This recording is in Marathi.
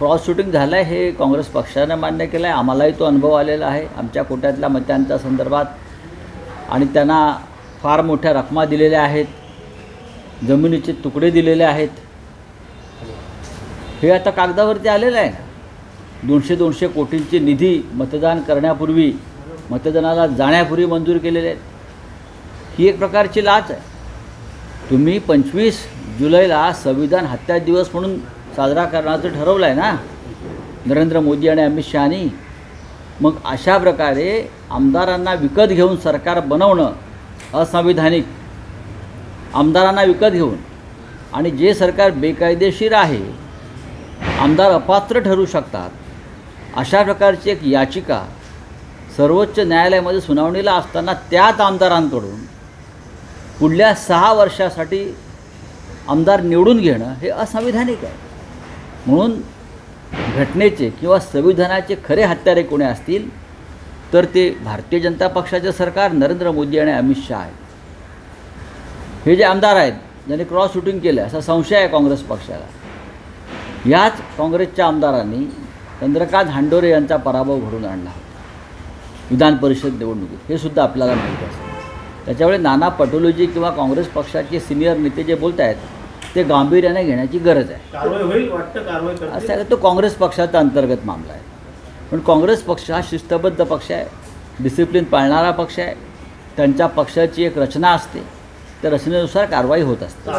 क्रॉस शूटिंग झालं आहे हे काँग्रेस पक्षानं मान्य केलं आहे आम्हालाही तो अनुभव आलेला आहे. आमच्या कोट्यातल्या मत्यांच्या संदर्भात आणि त्यांना फार मोठ्या रकमा दिलेल्या आहेत. जमिनीचे तुकडे दिलेले आहेत. हे आता कागदावरती आलेलं आहे. ना दोनशे दोनशे कोटींचे निधी मतदान करण्यापूर्वी मतदानाला जाण्यापूर्वी मंजूर केलेले आहेत. ही एक प्रकारची लाच आहे. तुम्ही पंचवीस जुलैला संविधान हत्या दिवस म्हणून साजरा करण्याचं ठरवलं आहे ना? नरेंद्र मोदी आणि अमित शहानी. मग अशा प्रकारे आमदारांना विकत घेऊन सरकार बनवणं असंविधानिक. आमदारांना विकत घेऊन. आणि जे सरकार बेकायदेशीर आहे आमदार अपात्र ठरू शकतात. अशा प्रकारची एक याचिका सर्वोच्च न्यायालयामध्ये सुनावणीला असताना त्याच आमदारांकडून पुढल्या सहा वर्षासाठी आमदार निवडून घेणं हे असंविधानिक आहे. म्हणून घटनेचे किंवा संविधानाचे खरे हत्यारे कोणी असतील तर ते भारतीय जनता पक्षाचे सरकार नरेंद्र मोदी आणि अमित शहा आहेत. हे जे आमदार आहेत ज्यांनी क्रॉस शूटिंग केलं असा संशय आहे काँग्रेस पक्षाला. याच काँग्रेसच्या आमदारांनी चंद्रकांत हांडोरे यांचा पराभव घडून आणला विधान परिषद निवडणुकीत. हे सुद्धा आपल्याला माहिती असेल. त्याच्यामुळे नाना पटोलोजी किंवा काँग्रेस पक्षाचे सिनियर नेते जे बोलत आहेत ते गांभीर्याने घेण्याची गरज आहे. कारवाई होईल वाटतं कारवाई असं आहे तो काँग्रेस पक्षाचा अंतर्गत मामला आहे. पण काँग्रेस पक्ष हा शिस्तबद्ध पक्ष आहे डिसिप्लिन पाळणारा पक्ष आहे त्यांच्या पक्षाची एक रचना असते त्या रचनेनुसार कारवाई होत असते.